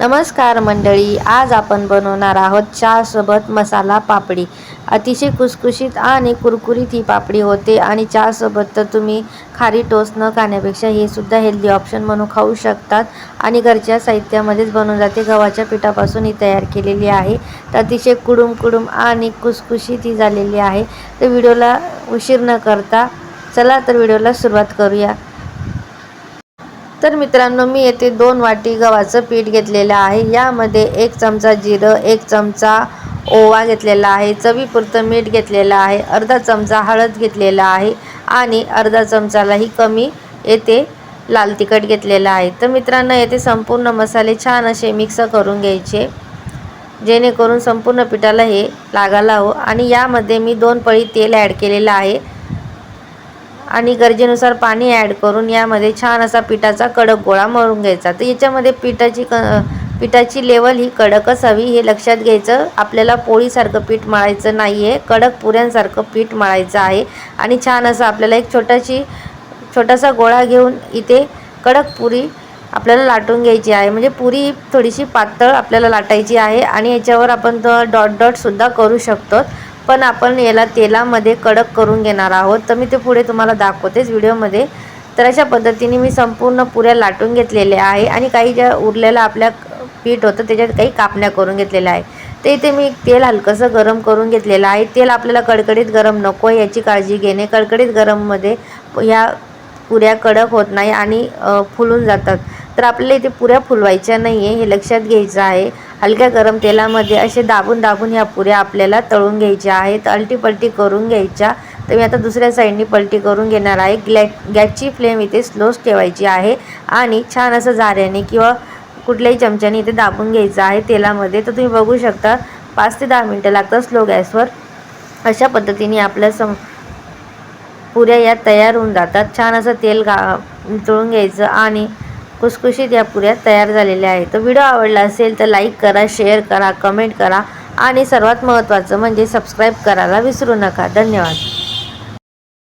नमस्कार मंडळी आज आपण बनवणार आहोत चहासोबत मसाला पापडी. अतिशय कुसकुशीत आणि कुरकुरीत ही पापडी होते आणि चहासोबत तर तुम्ही खारी टोस्ट न खाण्यापेक्षा हे सुद्धा हेल्दी ऑप्शन म्हणून खाऊ शकतात आणि घरच्या साहित्यामध्येच बनवून जाते. गव्हाच्या पिठापासून ही तयार केलेली आहे. तर अतिशय कुडूम कुडूम आणि कुसकुशीत ही झालेली आहे. तर व्हिडिओला उशीर न करता चला तर व्हिडिओला सुरुवात करूया. तर मित्रांनो मी येथे दोन वाटी गव्हाचं पीठ घेतलेलं आहे. यामध्ये एक चमचा जिरं एक चमचा ओवा घेतलेला आहे. चवीपुरतं मीठ घेतलेलं आहे. अर्धा चमचा हळद घेतलेला आहे आणि अर्धा चमचालाही कमी येथे लाल तिखट घेतलेलं आहे. तर मित्रांनो येथे संपूर्ण मसाले छान असे मिक्स करून घ्यायचे जेणेकरून संपूर्ण पिठाला हे लागायला हवं. आणि यामध्ये मी दोन पळी तेल ॲड केलेलं आहे. आणि गरजेनुसार पाणी ॲड करून यामध्ये छान असा पिठाचा कडक गोळा मळून घ्यायचा. तर याच्यामध्ये पिठाची क पिठाची लेवल ही कडकच हवी. हे लक्षात घ्यायचं. आपल्याला पोळीसारखं पीठ मळायचं नाही आहे कडक पुऱ्यांसारखं पीठ मळायचं आहे. आणि छान असं आपल्याला एक छोटाशी छोटासा गोळा घेऊन इथे कडक पुरी आपल्याला लाटून घ्यायची आहे. म्हणजे पुरी थोडीशी पातळ आपल्याला लाटायची आहे. आणि याच्यावर आपण डॉट डॉटसुद्धा करू शकतो. पण आपण याला तेलामध्ये कडक करून घेणार आहोत. तर मी ते पुढे तुम्हाला दाखवतेच व्हिडिओमध्ये. तर अशा पद्धतीने मी संपूर्ण पुऱ्या लाटून घेतलेल्या आहे आणि काही ज्या उरलेलं आपल्या पीठ होतं त्याच्यात काही कापण्या करून घेतलेल्या आहे. ते इथे मी तेल हलकंसं गरम करून घेतलेलं आहे. तेल आपल्याला कडकडीत गरम नको आहे याची काळजी घेणे. कडकडीत गरममध्ये ह्या पुऱ्या कडक होत नाही आणि फुलून जातात. तर आपल्याला इथे पुऱ्या फुलवायच्या नाही आहे हे लक्षात घ्यायचं आहे. हलक्या गरम तेलामध्ये असे दाबून दाबून ह्या पुऱ्या आपल्याला तळून घ्यायच्या आहेत. अल्टीपलटी करून घ्यायच्या. तर मी आता दुसऱ्या साईडनी पलटी करून घेणार आहे. ग्लॅ गॅसची फ्लेम इथे स्लोच ठेवायची आहे आणि छान असं झाऱ्याने किंवा कुठल्याही चमच्याने इथे दाबून घ्यायचं आहे तेलामध्ये. तर तुम्ही बघू शकता पाच ते दहा मिनटं लागतात स्लो गॅसवर. अशा पद्धतीने आपल्या सम पुऱ्या या तयार होऊन जातात. छान असं तेल गा तळून घ्यायचं आणि खुसखुशीत या पुऱ्या तयार झालेल्या आहेत. तर व्हिडिओ आवडला असेल तर लाईक करा शेअर करा कमेंट करा आणि सर्वात महत्त्वाचं म्हणजे सबस्क्राईब करायला विसरू नका. धन्यवाद.